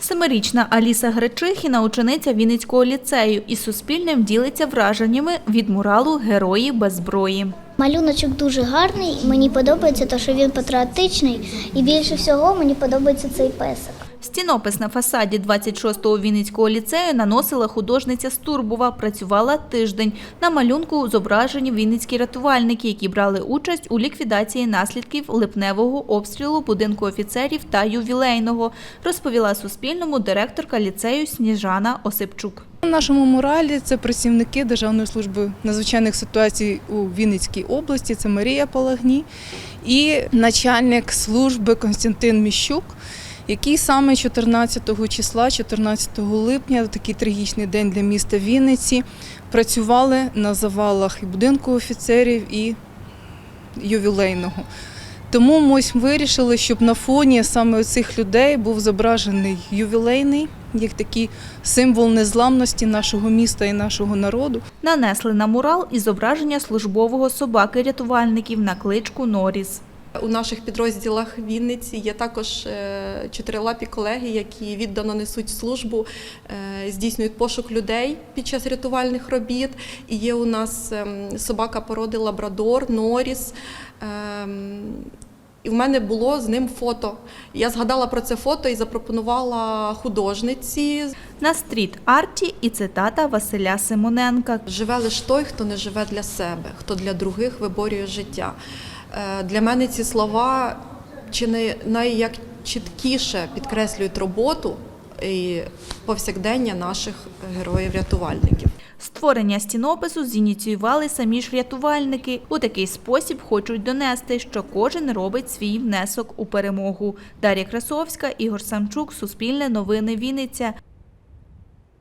Семирічна Аліса Гречихіна, учениця Вінницького ліцею, із Суспільним ділиться враженнями від муралу Герої без зброї. Малюночок дуже гарний. Мені подобається те, що він патріотичний, і більше всього мені подобається цей песик. Стінопис на фасаді 26-го Вінницького ліцею наносила художниця Стурбова. Працювала тиждень. На малюнку зображені вінницькі рятувальники, які брали участь у ліквідації наслідків липневого обстрілу будинку офіцерів та ювілейного, розповіла Суспільному директорка ліцею Сніжана Осипчук. У нашому муралі це працівники Державної служби надзвичайних ситуацій у Вінницькій області, це Марія Палагні і начальник служби Константин Міщук, який саме 14 числа, 14 липня, такий трагічний день для міста Вінниці, працювали на завалах і будинку офіцерів, і ювілейного. Тому ми вирішили, щоб на фоні саме цих людей був зображений ювілейний, як такий символ незламності нашого міста і нашого народу. Нанесли на мурал і зображення службового собаки рятувальників на кличку Норіс. У наших підрозділах Вінниці є також е, чотирилапі колеги, які віддано несуть службу, е, здійснюють пошук людей під час рятувальних робіт. І є у нас ем, собака породи Лабрадор, Норіс. Ем, І в мене було з ним фото. Я згадала про це фото і запропонувала художниці. На стріт-арті і цитата Василя Симоненка. Живе лише той, хто не живе для себе, хто для других виборює життя. Е, Для мене ці слова чи не найчіткіше підкреслюють роботу і повсякдення наших героїв-рятувальників. Створення стінопису зініціювали самі ж рятувальники. У такий спосіб хочуть донести, що кожен робить свій внесок у перемогу. Дар'я Красовська, Ігор Самчук, Суспільне новини Вінниця.